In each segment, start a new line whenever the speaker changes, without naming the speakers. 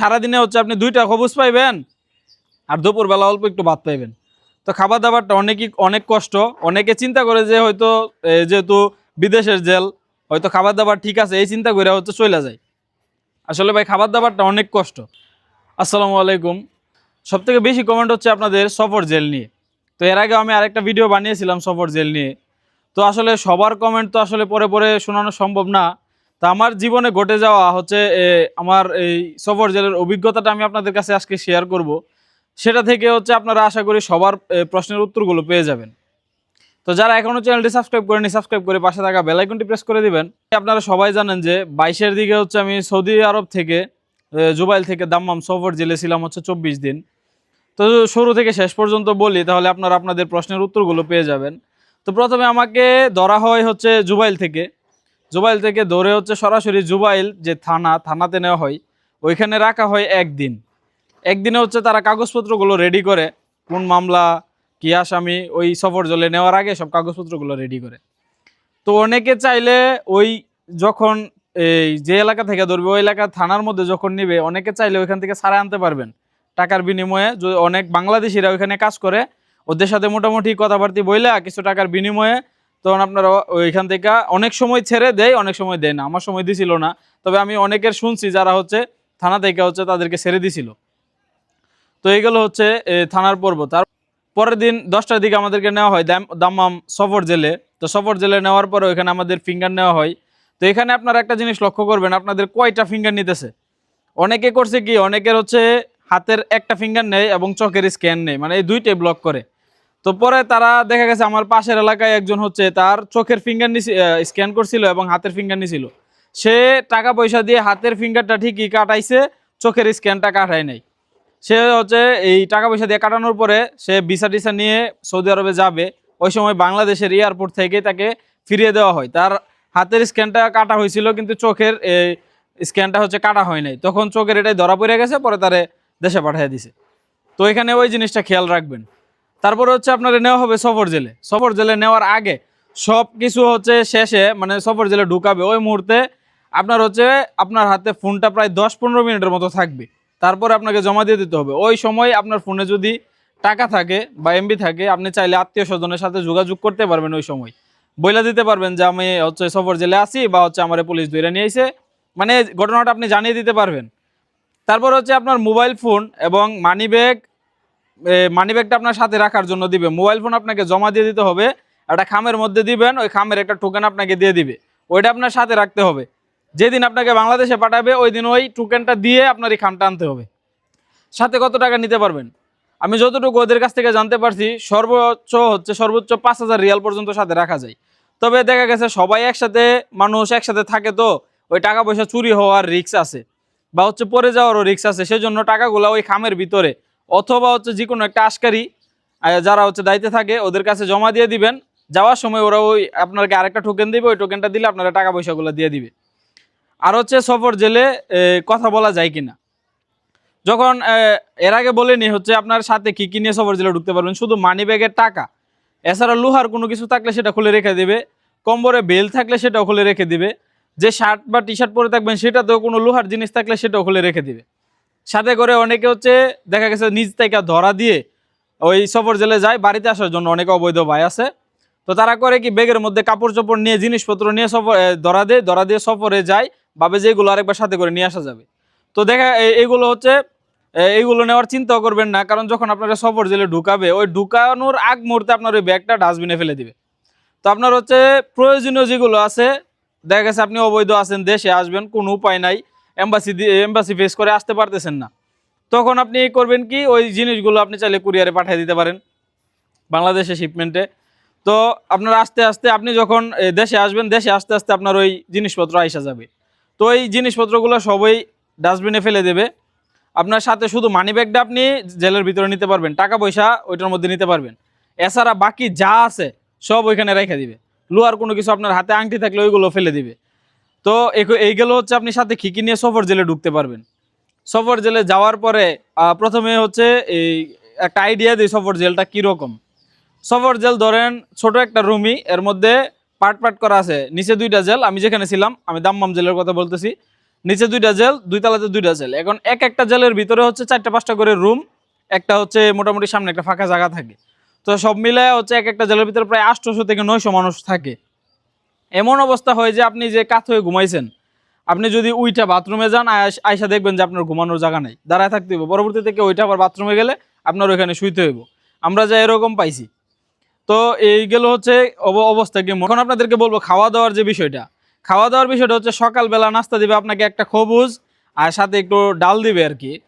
সারাদিনে হচ্ছে আপনি দুইটা খবুজ পাইবেন আর দুপুরবেলা অল্প একটু ভাত পাইবেন। তো খাবার দাবারটা অনেকই, অনেক কষ্ট। অনেকে চিন্তা করে যে হয়তো যেহেতু বিদেশের জেল, হয়তো খাবার দাবার ঠিক আছে, এই চিন্তা করে হচ্ছে চলে যায়। আসলে ভাই খাবার দাবারটা অনেক কষ্ট। আসসালামু আলাইকুম। সব থেকে বেশি কমেন্ট হচ্ছে আপনাদের সফর জেল নিয়ে। তো এর আগে আমি আরেকটা ভিডিও বানিয়েছিলাম সফর জেল নিয়ে। তো আসলে সবার কমেন্ট তো আসলে পরে পরে শোনানো সম্ভব না। তো আমার জীবনে ঘটে যাওয়া হচ্ছে আমার এই সফর জেলের অভিজ্ঞতাটা আমি আপনাদের কাছে আজকে শেয়ার করব। সেটা থেকে হচ্ছে আপনারা আশা করি সবার প্রশ্নের উত্তরগুলো পেয়ে যাবেন। তো যারা এখনও চ্যানেলটি সাবস্ক্রাইব করেনি সাবস্ক্রাইব করে পাশে থাকা বেল আইকনটি প্রেস করে দিবেন। আপনারা সবাই জানেন যে বাইশের দিকে হচ্ছে আমি সৌদি আরব থেকে জুবাইল থেকে দাম্মাম সফর জেলে ছিলাম হচ্ছে চব্বিশ দিন। তো শুরু থেকে শেষ পর্যন্ত বলি, তাহলে আপনারা আপনাদের প্রশ্নের উত্তরগুলো পেয়ে যাবেন। তো প্রথমে আমাকে ধরা হয় হচ্ছে জুবাইল থেকে। জুবাইল থেকে ধরে হচ্ছে সরাসরি জুবাইল যে থানা, থানাতে নেওয়া হয়, ওইখানে রাখা হয় একদিন। একদিনে হচ্ছে তারা কাগজপত্রগুলো রেডি করে, কোন মামলা, কি আসামি, ওই সফর জলে নেওয়ার আগে সব কাগজপত্রগুলো রেডি করে। তো অনেকে চাইলে ওই যখন এই যে এলাকা থেকে ধরবে, ওই এলাকা থানার মধ্যে যখন নিবে, অনেকে চাইলে ওইখান থেকে সারা আনতে পারবেন। টাকার বিনিময়ে অনেক বাংলাদেশিরা ওইখানে কাজ করে, ওদের সাথে মোটামুটি কথাবার্তি বইলা কিছু টাকার বিনিময়ে তখন আপনারা ওইখান থেকে অনেক সময় ছেড়ে দেয়, অনেক সময় দেয় না। আমার সময় দিছিল না। তবে আমি অনেকের শুনছি যারা হচ্ছে থানা থেকে হচ্ছে তাদেরকে ছেড়ে দিছিল। তো এইগুলো হচ্ছে থানার পর্ব। তার পরের দিন দশটার দিকে আমাদেরকে নেওয়া হয় দাম- দাম্মাম সফর জেলে। তো সফর জেলে নেওয়ার পরে ওইখানে আমাদের ফিঙ্গার নেওয়া হয়। তো এখানে আপনারা একটা জিনিস লক্ষ্য করবেন, আপনাদের কয়টা ফিঙ্গার নিতেছে? অনেকে করছে কি, অনেকের হচ্ছে হাতের একটা ফিঙ্গার নেই এবং চোখের স্ক্যান নেই মানে এই দুইটাই ব্লক করে। তো পরে তারা দেখা গেছে আমার পাশের এলাকায় একজন হচ্ছে তার চোখের ফিঙ্গার স্ক্যান করছিল এবং হাতের ফিঙ্গার নিছিল। সে টাকা পয়সা দিয়ে হাতের ফিঙ্গারটা ঠিকই কাটাইছে, চোখের স্ক্যানটা কাটায় নাই। সে হচ্ছে এই টাকা পয়সা দিয়ে কাটানোর পরে সে ভিসা টিসা নিয়ে সৌদি আরবে যাবে। ওই সময় বাংলাদেশের এয়ারপোর্ট থেকে তাকে ফিরিয়ে দেওয়া হয়। তার হাতের স্ক্যানটা কাটা হয়েছিল, কিন্তু চোখের স্ক্যানটা হচ্ছে কাটা হয় নাই। তখন চোখের এটাই ধরা পড়ে গেছে, পরে তারে দেশে পাঠিয়ে দিছে। তো এখানে ওই জিনিসটা খেয়াল রাখবেন। তারপরে হচ্ছে আপনারা নেওয়া হবে সফর জেলে। সফর জেলে নেওয়ার আগে সব কিছু হচ্ছে শেষে মানে সফর জেলে ঢুকাবে। ওই মুহূর্তে আপনার হচ্ছে আপনার হাতে ফোনটা প্রায় দশ পনেরো মিনিটের মতো থাকবে। তারপরে আপনাকে জমা দিয়ে দিতে হবে। ওই সময় আপনার ফোনে যদি টাকা থাকে বা এমবি থাকে, আপনি চাইলে আত্মীয় স্বজনের সাথে যোগাযোগ করতে পারবেন ওই সময়। বইলা দিতে পারবেন যে আমি হচ্ছে সফর জেলে আছি বা হচ্ছে আমার পুলিশ ধরে নিয়ে এসে মানে ঘটনাটা আপনি জানিয়ে দিতে পারবেন। তারপর হচ্ছে আপনার মোবাইল ফোন এবং মানি ব্যাগ মানি ব্যাগটা আপনার সাথে রাখার জন্য দিবে। মোবাইল ফোন আপনাকে জমা দিয়ে দিতে হবে, একটা খামের মধ্যে দিবেন, ওই খামের একটা টোকেন আপনাকে দিয়ে দিবে। ওইটা আপনার সাথে রাখতে হবে। যেদিন আপনাকে বাংলাদেশে পাঠাবে, ওই দিন ওই টোকেনটা দিয়ে আপনার এই খামটা আনতে হবে। সাথে কত টাকা নিতে পারবেন? আমি যতটুকু ওদের কাছ থেকে জানতে পারছি, সর্বোচ্চ হচ্ছে, সর্বোচ্চ পাঁচ হাজার রিয়াল পর্যন্ত সাথে রাখা যায়। তবে দেখা গেছে, সবাই একসাথে, মানুষ একসাথে থাকে তো, ওই টাকা পয়সা চুরি হওয়ার রিস্ক আছে। বা হচ্ছে পড়ে যাওয়ারও রিস্ক আছে। সেজন্য টাকাগুলো ওই খামের ভিতরে অথবা হচ্ছে যে কোনো একটা আশকারি যারা হচ্ছে দায়িত্বে থাকে, ওদের কাছে জমা দিয়ে দিবেন। যাওয়ার সময় ওরা ওই আপনাকে আরেকটা টোকেন দিবে, ওই টোকেনটা দিলে আপনারা টাকা পয়সাগুলো দিয়ে দিবে। আর হচ্ছে সফর জেলে কথা বলা যায় কিনা? যখন এর আগে বলেনি হচ্ছে আপনার সাথে কি কী নিয়ে সফর জেলে ঢুকতে পারবেন, শুধু মানি ব্যাগের টাকা। এছাড়া লোহার কোনো কিছু থাকলে সেটা খুলে রেখে দেবে কম্বরে বেল থাকলে সেটাও খুলে রেখে দিবে, যে শার্ট বা টি শার্ট পরে থাকবেন সেটাতেও কোনো লোহার জিনিস থাকলে সেটাও খুলে রেখে দিবে। সাথে করে অনেকে হচ্ছে, দেখা গেছে নিজ থেকে ধরা দিয়ে ওই সফর জেলে যায়, বাড়িতে আসার জন্য অনেক অবৈধ ভাই আছে। তো তারা করে কি, ব্যাগের মধ্যে কাপড় চোপড় নিয়ে, জিনিসপত্র নিয়ে সফর ধরা দেয়, ধরা দিয়ে সফরে যায়, ভাবে যে এগুলো আরেকবার সাথে করে নিয়ে আসা যাবে। তো দেখা এইগুলো হচ্ছে এইগুলো নেওয়ার চিন্তাও করবেন না, কারণ যখন আপনারা সফর জেলে ঢুকাবে, ওই ঢুকানোর আগ মুহূর্তে আপনার ওই ব্যাগটা ডাস্টবিনে ফেলে দিবে। তো আপনার হচ্ছে প্রয়োজনীয় যেগুলো আছে, দেখা গেছে আপনি অবৈধ আছেন দেশে, আসবেন, কোনো উপায় নাই। এম্বাসি এম্বাসি ফেস করে আসতে পারতেছেন না। তখন আপনি করবেন কি, ওই জিনিসগুলো আপনি চাইলে কুরিয়ারে পাঠিয়ে দিতে পারেন, বাংলাদেশে শিপমেন্টে তো আপনার আস্তে আস্তে আপনি যখন দেশে আসবেন, দেশে আস্তে আস্তে আপনার ওই জিনিসপত্র আইসা যাবে। তো এই জিনিসপত্রগুলো সবই ডাস্টবিনে ফেলে দেবে। আপনার সাথে শুধু মানি ব্যাগটা আপনি জেলের ভিতরে নিতে পারবেন, টাকা পয়সা ওইটার মধ্যে নিতে পারবেন। এছাড়া বাকি যা আছে সব ওইখানে রেখে দিবে। লোহার কোনো কিছু আপনার হাতে আংটি থাকলে ওইগুলো ফেলে দিবে। তো এগু- এইগুলো হচ্ছে আপনি সাথে খিকি নিয়ে সফর জেলে ঢুকতে পারবেন? সফর জেলে যাওয়ার পরে প্রথমে হচ্ছে এই একটা আইডিয়া দিই সফর জেলটা কীরকম সফর জেল ধরেন ছোট একটা রুমই, এর মধ্যে পার্ট পার্ট করা আছে। নিচে দুইটা জেল, আমি যেখানে ছিলাম, আমি দাম্মাম জেলের কথা বলতেছি। নিচে দুইটা জেল, দুই তলাতে দুইটা জেল। এখন এক একটা জেলের ভিতরে হচ্ছে চারটা পাঁচটা করে রুম, একটা হচ্ছে মোটামুটি সামনে একটা ফাঁকা জায়গা থাকে। তো সব মিলে হচ্ছে এক একটা জেলের ভিতরে প্রায় আটশোশো থেকে নয়শো মানুষ থাকে। এমন অবস্থা হয় যে আপনি যে কাত হয়ে ঘুমাইছেন, আপনি যদি উইটা বাথরুমে যান, আয়সা দেখবেন যে আপনার ঘুমানোর জায়গা নাই। দাঁড়ায় থাকতে হইব। পরবর্তী থেকে ওইটা আবার বাথরুমে গেলে আপনার ওইখানে শুইতে হইব। আমরা যা এরকম পাইছি। তো এই গেল হচ্ছে অব- অবস্থা কি? এখন আপনাদেরকে বলব খাওয়া দাওয়ার যে বিষয়টা। খাওয়া দাওয়ার বিষয়টা হচ্ছে সকালবেলা নাস্তা দিবে আপনাকে একটা খবুজ আর সাথে একটু ডাল দিবে আর কি।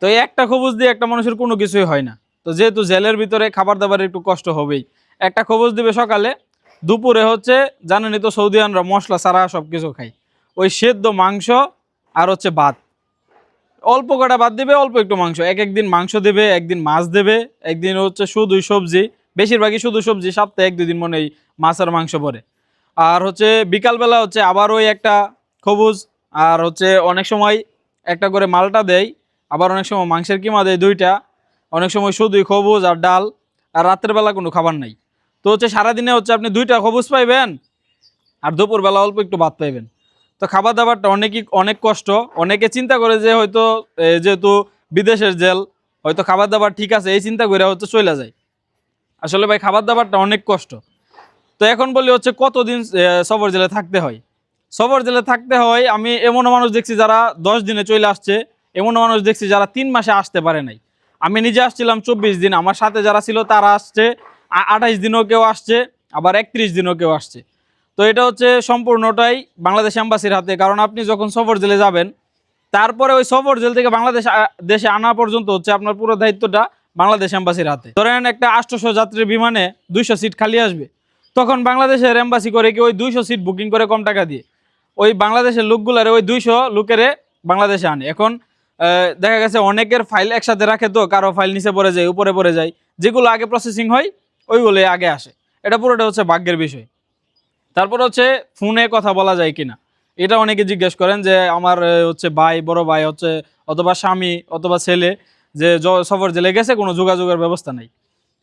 তো এই একটা খবুজ দিয়ে একটা মানুষের কোনো কিছুই হয় না। তো যেহেতু জেলের ভিতরে খাবার দাবারের একটু কষ্ট হবেই। একটা খবুজ দিবে সকালে দুপুরে হচ্ছে, জানেনই তো সৌদিয়ানরা মশলা ছাড়া সব কিছু খাই ওই সেদ্ধ মাংস আর হচ্ছে ভাত। অল্প কটা ভাত দেবে, অল্প একটু মাংস। এক একদিন মাংস দেবে একদিন মাছ দেবে একদিন হচ্ছে শুধুই সবজি। বেশিরভাগই শুধু সবজি, সপ্তাহে এক দুই দিন মনে মাছ আর মাংস পরে আর হচ্ছে বিকালবেলা হচ্ছে আবার ওই একটা খবুজ, আর হচ্ছে অনেক সময় একটা করে মালটা দেয় আবার অনেক সময় মাংসের কিমা দেয় দুইটা। অনেক সময় শুধুই খবুজ আর ডাল, আর রাত্রের বেলা কোনো খাবার নাই। তো হচ্ছে সারাদিনে হচ্ছে আপনি দুইটা খবুজ পাইবেন আর দুপুরবেলা অল্প একটু ভাত পাইবেন। তো খাবার দাবারটা অনেকই অনেক কষ্ট। অনেকে চিন্তা করে যে হয়তো যেহেতু বিদেশের জেল হয়তো খাবার দাবার ঠিক আছে এই চিন্তা করে হচ্ছে চলে যায়। আসলে ভাই খাবার দাবারটা অনেক কষ্ট। তো এখন বলি হচ্ছে কতদিন এ, সফর জেলে থাকতে হয়? সবর জেলে থাকতে হয় আমি এমনও মানুষ দেখছি যারা দশ দিনে চলে আসছে এমনও মানুষ দেখছি যারা তিন মাসে আসতে পারে নাই। আমি নিজে আসছিলাম চব্বিশ দিন আমার সাথে যারা ছিল তারা আসছে আঠাইশ দিনও কেউ আসছে, আবার একত্রিশ দিনও কেউ আসছে। তো এটা হচ্ছে সম্পূর্ণটাই বাংলাদেশ এম্বাসির হাতে, কারণ আপনি যখন সফর জেলে যাবেন, তারপরে ওই সফর জেল থেকে বাংলাদেশ দেশে আনা পর্যন্ত হচ্ছে আপনার পুরো দায়িত্বটা বাংলাদেশ এম্বাসির হাতে। ধরেন একটা আটশোশো যাত্রীর বিমানে দুইশো সিট খালি আসবে, তখন বাংলাদেশের এম্বাসি করে কি ওই দুইশো সিট বুকিং করে কম টাকা দিয়ে? ওই বাংলাদেশের লোকগুলারে ওই দুইশো লোকেরে বাংলাদেশে আনে। এখন দেখা গেছে অনেকের ফাইল একসাথে রাখে তো, কারও ফাইল নিচে পড়ে যায়, উপরে পড়ে যায়, যেগুলো আগে প্রসেসিং হয় ওইগুলোই আগে আসে। এটা পুরোটা হচ্ছে ভাগ্যের বিষয়। তারপর হচ্ছে ফোনে কথা বলা যায় কিনা। এটা অনেকে জিজ্ঞেস করেন যে, আমার হচ্ছে ভাই, বড় ভাই, হচ্ছে অথবা স্বামী অথবা ছেলে যে সফর জেলে গেছে, কোনো যোগাযোগের ব্যবস্থা নাই।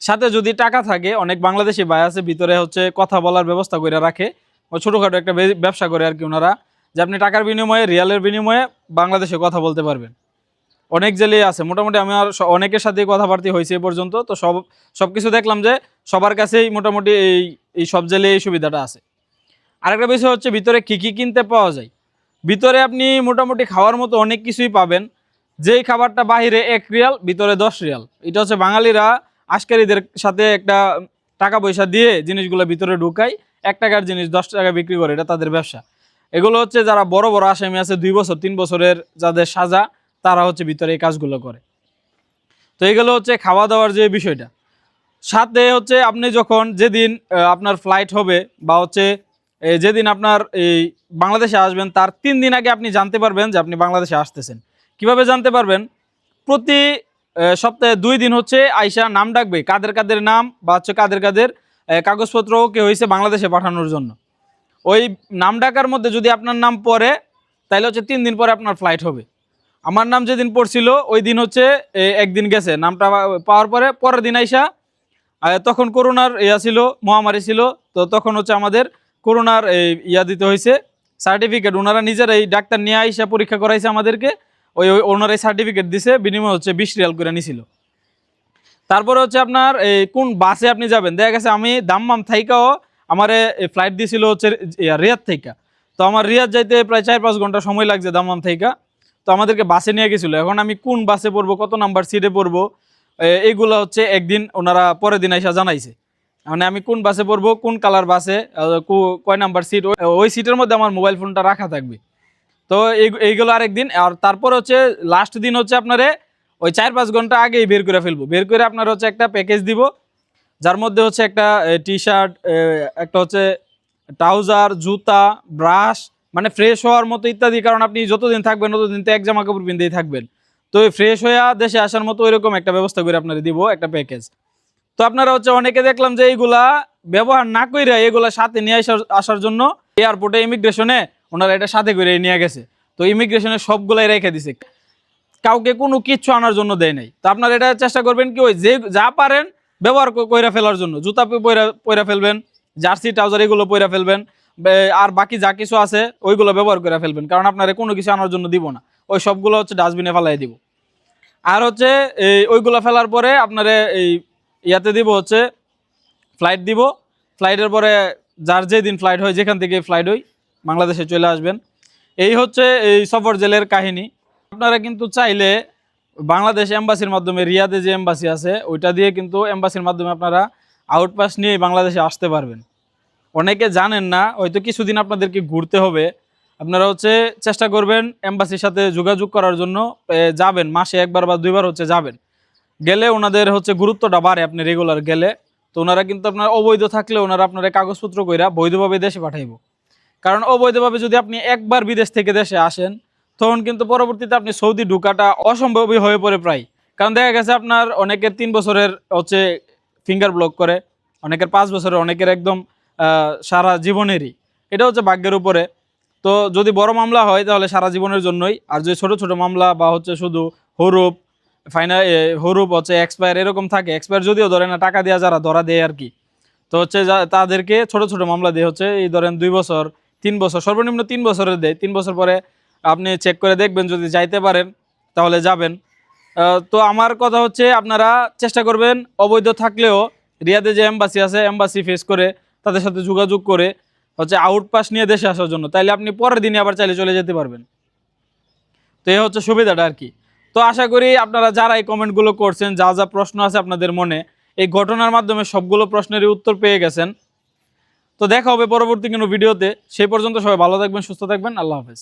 সাথে যদি টাকা থাকে, অনেক বাংলাদেশি ভাই আছে, ভিতরে হচ্ছে কথা বলার ব্যবস্থা করে রাখে। ছোটোখাটো একটা ব্যবসা করে আর কি ওনারা, যে আপনি টাকার বিনিময়ে, রিয়ালের বিনিময়ে বাংলাদেশে কথা বলতে পারবেন। অনেক জেলেই আছে। মোটামুটি আমি আর অনেকের সাথে কথাবার্তা হয়েছে এ পর্যন্ত। তো সব সব কিছু দেখলাম যে সবার কাছেই মোটামুটি এই এই সব জেলে এই সুবিধাটা আছে। আরেকটা বিষয় হচ্ছে ভিতরে কী কী কিনতে পাওয়া যায়। ভিতরে আপনি মোটামুটি খাওয়ার মতো অনেক কিছুই পাবেন। যেই খাবারটা বাইরে এক রিয়াল, ভিতরে দশ রিয়াল। এটা হচ্ছে বাঙালিরা আশকারীদের সাথে একটা টাকা পয়সা দিয়ে জিনিসগুলো ভিতরে ঢুকায়, এক টাকার জিনিস দশ টাকা বিক্রি করে, এটা তাদের ব্যবসা। এগুলো হচ্ছে যারা বড় বড় আসামি আছে, দুই বছর, তিন বছরের যাদের সাজা তারা হচ্ছে ভিতরে এই কাজগুলো করে। তো এগুলো হচ্ছে খাওয়া দাওয়ার যে বিষয়টা। সাথে হচ্ছে আপনি যখন যেদিন আপনার ফ্লাইট হবে বা হচ্ছে যেদিন আপনার এই বাংলাদেশে আসবেন, তার তিন দিন আগে আপনি জানতে পারবেন যে আপনি বাংলাদেশে আসতেছেন। কীভাবে জানতে পারবেন? প্রতি সপ্তাহে দুই দিন হচ্ছে আইসা নাম ডাকবে, কাদের কাদের নাম বা হচ্ছে কাদের কাদের কাগজপত্র কে হয়েছে বাংলাদেশে পাঠানোর জন্য। ওই নাম ডাকার মধ্যে যদি আপনার নাম পড়ে তাহলে হচ্ছে তিন দিন পরে আপনার ফ্লাইট হবে। আমার নাম যেদিন পড়ছিল, ওই দিন হচ্ছে একদিন গেছে। নামটা পাওয়ার পরে, পরের দিন আইসা তখন করোনার ইয়া ছিল, মহামারী ছিল, তো তখন হচ্ছে আমাদের করোনার এই ইয়া দিতে হয়েছে সার্টিফিকেট ওনারা নিজেরা এই ডাক্তার নিয়ে আইসা পরীক্ষা করাইছে আমাদেরকে, ওই ওই ওনারাই সার্টিফিকেট দিছে, বিনিময় হচ্ছে বিশ রিয়াল করে নিছিল। তারপরে হচ্ছে আপনার এই কোন বাসে আপনি যাবেন? দেখা গেছে আমি দাম্মাম থাইকাও আমার ফ্লাইট দিছিল হচ্ছে রিয়াদ থাইকা। তো আমার রিয়াদ যাইতে প্রায় চার পাঁচ ঘণ্টা সময় লাগছে দাম্মাম থাইকা। তো আমাদেরকে বাসে নিয়ে গেছিল। এখন আমি কোন বাসে পড়ব, কত নাম্বার সিটে পড়ব এইগুলো হচ্ছে একদিন ওনারা পরের দিন এসে জানাইছে। মানে আমি কোন বাসে পড়ব, কোন কালার বাসে কয় নাম্বার সিট ওই সিটের মধ্যে আমার মোবাইল ফোনটা রাখা থাকবে। তো এই- এইগুলো আরেকদিন, আর তারপর হচ্ছে লাস্ট দিন হচ্ছে আপনারে ওই চার পাঁচ ঘণ্টা আগেই বের করে ফেলব। বের করে আপনার হচ্ছে একটা প্যাকেজ দিব, যার মধ্যে হচ্ছে একটা টি শার্ট একটা হচ্ছে ট্রাউজার জুতা ব্রাশ মানে ফ্রেশ হওয়ার মতো ইত্যাদি, কারণ আপনি যতদিন থাকবেন ততদিন তো এক জামা কাপড় পিনতেই থাকবেন। তো ফ্রেশ হয়ে দেশে আসার মতো ওইরকম একটা ব্যবস্থা করে আপনারা দিব, একটা প্যাকেজ তো আপনারা হচ্ছে অনেকে দেখলাম যে এইগুলা ব্যবহার না কইরা এগুলা সাথে নিয়ে আসার জন্য এয়ারপোর্টে ইমিগ্রেশনে ওনারা এটা সাথে করে নিয়ে গেছে। তো ইমিগ্রেশনে সবগুলাই রেখে দিছে। কাউকে কোনো কিচ্ছু আনার জন্য দেয় নাই। তো আপনারা এটা চেষ্টা করবেন কি, ওই যে যা পারেন ব্যবহার কইরা ফেলার জন্য। জুতা পয়রা পয়রা ফেলবেন, জার্সি, ট্রাউজার এগুলো পয়রা ফেলবেন। আর বাকি যা কিছু আছে, ওইগুলো ব্যবহার করে ফেলবেন। কারণ আপনারা কোনো কিছু আনার জন্য দিব না। ওই সবগুলো হচ্ছে ডাস্টবিনে ফেলাই দিব। আর হচ্ছে, এই ওইগুলো ফেলার পরে আপনারা এই ইয়াতে দিব হচ্ছে ফ্লাইট দিব। ফ্লাইটের পরে যার যে দিন ফ্লাইট হয়, যেখান থেকে ফ্লাইট হয় বাংলাদেশে চলে আসবেন। এই হচ্ছে এই সফর জেলের কাহিনী। আপনারা কিন্তু চাইলে বাংলাদেশ এম্বাসির মাধ্যমে, রিয়াদে যে এম্বাসি আছে, ওইটা দিয়ে কিন্তু এম্বাসির মাধ্যমে আপনারা আউটপাস নিয়ে বাংলাদেশে আসতে পারবেন। অনেকে জানেন না, হয়তো কিছুদিন আপনাদেরকে ঘুরতে হবে। আপনারা হচ্ছে চেষ্টা করবেন এম্বাসির সাথে যোগাযোগ করার জন্য যাবেন, মাসে একবার বা দুইবার হচ্ছে যাবেন। গেলে ওনাদের হচ্ছে গুরুত্বটা বাড়ে আপনি রেগুলার গেলে। তো ওনারা কিন্তু আপনার অবৈধ থাকলে ওনারা আপনার কাগজপত্র কইরা বৈধভাবে দেশে পাঠাইব। কারণ অবৈধভাবে যদি আপনি একবার বিদেশ থেকে দেশে আসেন, তখন কিন্তু পরবর্তীতে আপনি সৌদি ঢুকাটা অসম্ভবই হয়ে পড়ে প্রায়। কারণ দেখা গেছে আপনার অনেকের তিন বছরের হচ্ছে ফিঙ্গার ব্লক করে, অনেকের পাঁচ বছরের, অনেকের একদম সারা জীবনেরই। এটা হচ্ছে ভাগ্যের উপরে। তো যদি বড় মামলা হয়, তাহলে সারা জীবনের জন্যই। আর যদি ছোট ছোট মামলা বা হচ্ছে শুধু হরুপ ফাইনাল হরুপ হচ্ছে এক্সপায়ার এরকম থাকে এক্সপায়ার যদিও ধরে না, টাকা দেওয়া যারা ধরা দেয় আর কি। তো হচ্ছে তাদেরকে ছোট ছোট মামলা দিয়ে হচ্ছে, এই ধরেন দুই বছর, তিন বছর, সর্বনিম্ন তিন বছরের দেয়। তিন বছর পরে আপনি চেক করে দেখবেন, যদি যাইতে পারেন, তাহলে যাবেন। তো আমার কথা হচ্ছে, আপনারা চেষ্টা করবেন অবৈধ থাকলেও রিয়াদে যে এম্বাসি আছে এম্বাসি ফেস করে তাদের সাথে যোগাযোগ করে হচ্ছে আউটপাস নিয়ে দেশে আসার জন্য। তাইলে আপনি পরের দিনে আবার চাইলে চলে যেতে পারবেন। তো এই হচ্ছে সুবিধাটা আর কি। তো আশা করি আপনারা যারা এই কমেন্টগুলো করছেন, যা যা প্রশ্ন আছে আপনাদের মনে, এই ঘটনার মাধ্যমে সবগুলো প্রশ্নেরই উত্তর পেয়ে গেছেন। তো দেখা হবে পরবর্তী কোনো ভিডিওতে। সেই পর্যন্ত সবাই ভালো থাকবেন, সুস্থ থাকবেন। আল্লাহ হাফেজ।